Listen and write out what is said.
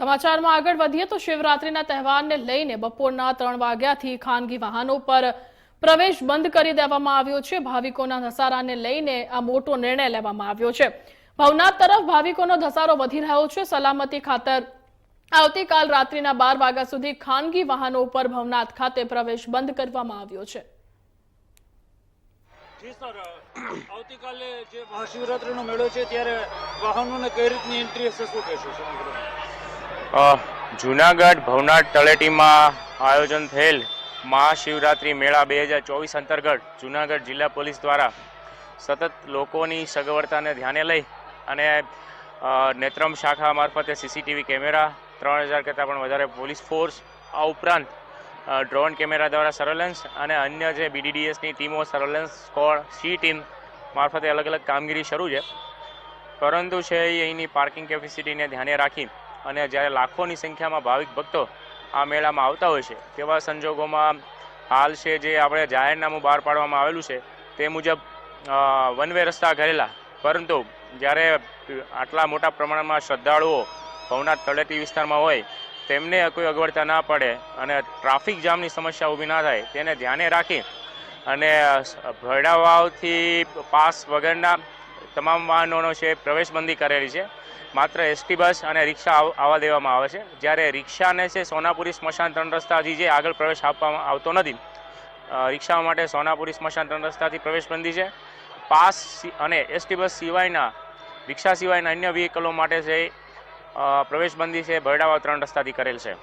સમાચારમાં આગળ વધીએ તો શિવરાત્રીના તહેવારને લઈને બપોરના ત્રણ વાગ્યાથી ખાનગી વાહનો પર પ્રવેશ બંધ કરી દેવામાં આવ્યો છે. ભાવિકોના ધસારાને લઈને આ મોટો નિર્ણય લેવામાં આવ્યો છે. ભવનાથ તરફ ભાવિકોનો ધસારો વધી રહ્યો છે. સલામતી ખાતર આવતીકાલ રાત્રિના બાર વાગ્યા સુધી ખાનગી વાહનો ઉપર ભવનાથ ખાતે પ્રવેશ બંધ કરવામાં આવ્યો છે. જી સર, આવતીકાલે જે મહાશિવરાત્રીનો મેળો છે, ત્યારે વાહનોને કઈ રીતની એન્ટ્રી હશે, શું કહેશો સમગ્ર જુનાગઢ ભવનાથ તળેટીમાં આયોજન થયેલ મહાશિવરાત્રિ મેળા બે હજાર ચોવીસ અંતર્ગત જુનાગઢ જિલ્લા પોલીસ દ્વારા સતત લોકોની સગવડતાને ધ્યાને લઈ અને નેત્રમ શાખા મારફતે સીસીટીવી કેમેરા, ત્રણ હજાર કરતાં પણ વધારે પોલીસ ફોર્સ, આ ઉપરાંત ડ્રોન કેમેરા દ્વારા સર્વેલન્સ અને અન્ય જે બીડીડીએસની ટીમો સર્વેલન્સ સ્કોડ, સી ટીમ મારફતે અલગ અલગ કામગીરી શરૂ છે. પરંતુ છે એ અહીંની પાર્કિંગ કેપેસિટીને ધ્યાને રાખી અને જ્યારે લાખોની સંખ્યામાં ભાવિક ભક્તો આ મેળામાં આવતા હોય છે, તેવા સંજોગોમાં હાલ છે જે આપણે જાહેરનામું બહાર પાડવામાં આવેલું છે, તે મુજબ વન વે રસ્તા કરેલા પરંતુ જ્યારે આટલા મોટા પ્રમાણમાં શ્રદ્ધાળુઓ ભવનાથ તળેટી વિસ્તારમાં હોય, તેમને કોઈ અગવડતા ના પડે અને ટ્રાફિક જામની સમસ્યા ઊભી ના થાય, તેને ધ્યાને રાખી અને ભરડા વાવથી પાસ વગરના તમામ વાહનોનો છે, પ્રવેશબંધી કરેલી છે. માત્ર એસટી બસ અને રિક્ષા આવવા દેવામાં આવે છે. જ્યારે રિક્ષાને છે, સોનાપુરી સ્મશાન ત્રણ રસ્તાથી જે આગળ પ્રવેશ આપવામાં આવતો નથી રિક્ષા માટે સોનાપુરી સ્મશાન ત્રણ રસ્તાથી પ્રવેશબંધી છે. પાસ અને એસટી બસ સિવાયના, રિક્ષા સિવાયના અન્ય વ્હીકલો માટે છે પ્રવેશબંધી છે ભરડાવા ત્રણ રસ્તાથી કરેલ છે.